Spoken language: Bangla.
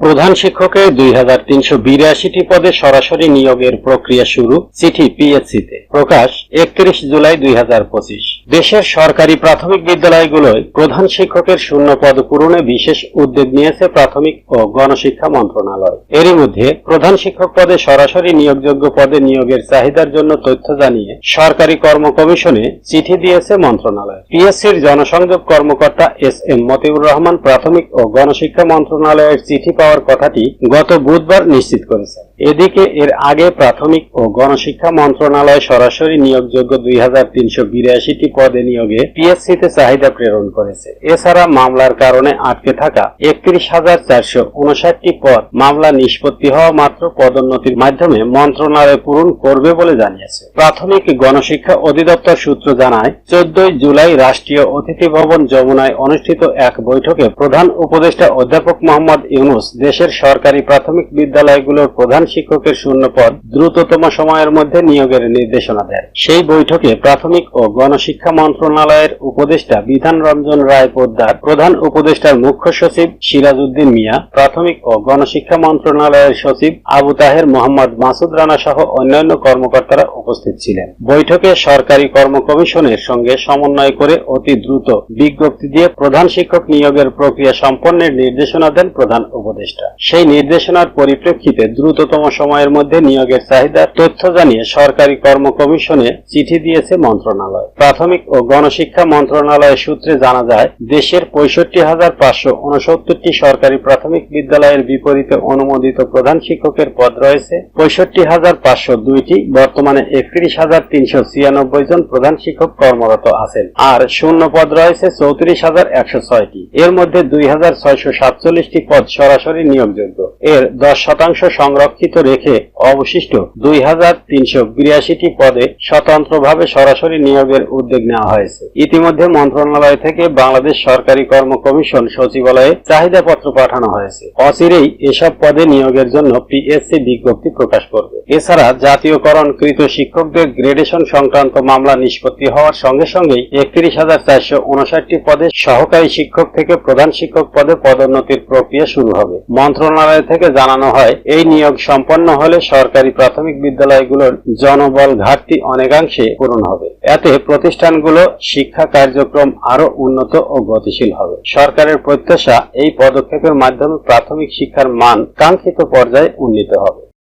প্রধান শিক্ষকের দুই হাজার তিনশো বিরাশিটি পদে সরাসরি নিয়োগের প্রক্রিয়া শুরু, চিঠি পিএসসিতে প্রকাশ একত্রিশ জুলাই দুই হাজার পঁচিশ। দেশের সরকারি প্রাথমিক বিদ্যালয়গুলোয় প্রধান শিক্ষকের শূন্য পদ পূরণে বিশেষ উদ্যোগ নিয়েছে প্রাথমিক ও গণশিক্ষা মন্ত্রণালয়। এরই মধ্যে প্রধান শিক্ষক পদে সরাসরি নিয়োগযোগ্য পদে নিয়োগের চাহিদার জন্য তথ্য জানিয়ে সরকারি কর্ম কমিশনে চিঠি দিয়েছে মন্ত্রণালয়। পিএসসির জনসংযোগ কর্মকর্তা এস এম মতিউর রহমান প্রাথমিক ও গণশিক্ষা মন্ত্রণালয়ের চিঠি পাওয়ার কথাটি গত বুধবার নিশ্চিত করেছেন। এদিকে এর আগে প্রাথমিক ও গণশিক্ষা মন্ত্রণালয় সরাসরি নিয়োগযোগ্য দুই হাজার তিনশো বিরাশিটি পদে নিয়োগে পিএসসিতে চাহিদা প্রেরণ করেছে। এছাড়া মামলার কারণে আটকে থাকা একত্রিশ হাজার চারশো উনষাটটি পদ মামলা নিষ্পত্তি হওয়া মাত্র পদোন্নতির মাধ্যমে মন্ত্রণালয় পূরণ করবে বলে জানিয়েছে। প্রাথমিক গণশিক্ষা অধিদপ্তর সূত্র জানায়, চোদ্দই জুলাই রাষ্ট্রীয় অতিথি ভবন যমুনায় অনুষ্ঠিত এক বৈঠকে প্রধান উপদেষ্টা অধ্যাপক মোহাম্মদ ইউনুস দেশের সরকারি প্রাথমিক বিদ্যালয়গুলোর প্রধান শিক্ষকের শূন্য পদ দ্রুততম সময়ের মধ্যে নিয়োগের নির্দেশনা দেন। সেই বৈঠকে প্রাথমিক ও গণশিক্ষা মন্ত্রণালয়ের উপদেষ্টা বিধান রঞ্জন রায় পোদ্দার, প্রধান উপদেষ্টার মুখ্য সচিব সিরাজ উদ্দিন মিয়া, প্রাথমিক ও গণশিক্ষা মন্ত্রণালয়ের সচিব আবু তাহের মোহাম্মদ মাসুদ রানা সহ অন্যান্য কর্মকর্তারা উপস্থিত ছিলেন। বৈঠকে সরকারি কর্ম কমিশনের সঙ্গে সমন্বয় করে অতি দ্রুত বিজ্ঞপ্তি দিয়ে প্রধান শিক্ষক নিয়োগের প্রক্রিয়া সম্পন্নের নির্দেশনা দেন প্রধান উপদেষ্টা। সেই নির্দেশনার পরিপ্রেক্ষিতে দ্রুততম সময়ের মধ্যে নিয়োগের চাহিদা তথ্য জানিয়ে সরকারি কর্ম কমিশনে চিঠি দিয়েছে মন্ত্রণালয়। প্রাথমিক ও গণশিক্ষা মন্ত্রণালয়ের সূত্রে জানা যায়, দেশের পঁয়ষট্টি হাজার পাঁচশো উনসত্তরটি সরকারি প্রাথমিক বিদ্যালয়ের বিপরীতে অনুমোদিত প্রধান শিক্ষকের পদ রয়েছে। পঁয়ষট্টি হাজার পাঁচশো দুইটি, বর্তমানে একত্রিশ হাজার তিনশো ছিয়ানব্বই জন প্রধান শিক্ষক কর্মরত আছেন। আর শূন্য পদ রয়েছে চৌত্রিশ হাজার একশো ছয়টি। এর মধ্যে দুই হাজার ছয়শো সাতচল্লিশটি পদ সরাসরি নিয়োগযোগ্য। এর দশ শতাংশ সংরক্ষিত রেখে অবশিষ্ট দুই হাজার তিনশো বিরাশিটি পদে স্বতন্ত্রভাবে সরাসরি নিয়োগের উদ্যোগ নেওয়া হয়েছে। ইতিমধ্যে মন্ত্রণালয় থেকে বাংলাদেশ সরকারি কর্ম কমিশন সচিবালয়ে চাহিদাপত্র পাঠানো হয়েছে। অচিরেই এসব পদে নিয়োগের জন্য পিএসসি বিজ্ঞপ্তি প্রকাশ করবে। এছাড়া জাতীয়করণকৃত শিক্ষকদের গ্রেডেশন সংক্রান্ত মামলা নিষ্পত্তি হওয়ার সঙ্গে সঙ্গেই একত্রিশ হাজার চারশো উনষাটটি পদে সহকারী শিক্ষক থেকে প্রধান শিক্ষক পদে পদোন্নতির প্রক্রিয়া শুরু হবে। মন্ত্রণালয় থেকে জানানো হয়, এই নিয়োগ সম্পন্ন হলে সরকারি প্রাথমিক বিদ্যালয়গুলোর জনবল ঘাটতি অনেকাংশে পূরণ হবে। এতে প্রতিষ্ঠানগুলো শিক্ষা কার্যক্রম আরও উন্নত ও গতিশীল হবে। সরকারের প্রত্যাশা এই পদক্ষেপের মাধ্যমে প্রাথমিক শিক্ষার মান কাঙ্ক্ষিত পর্যায়ে উন্নীত হবে।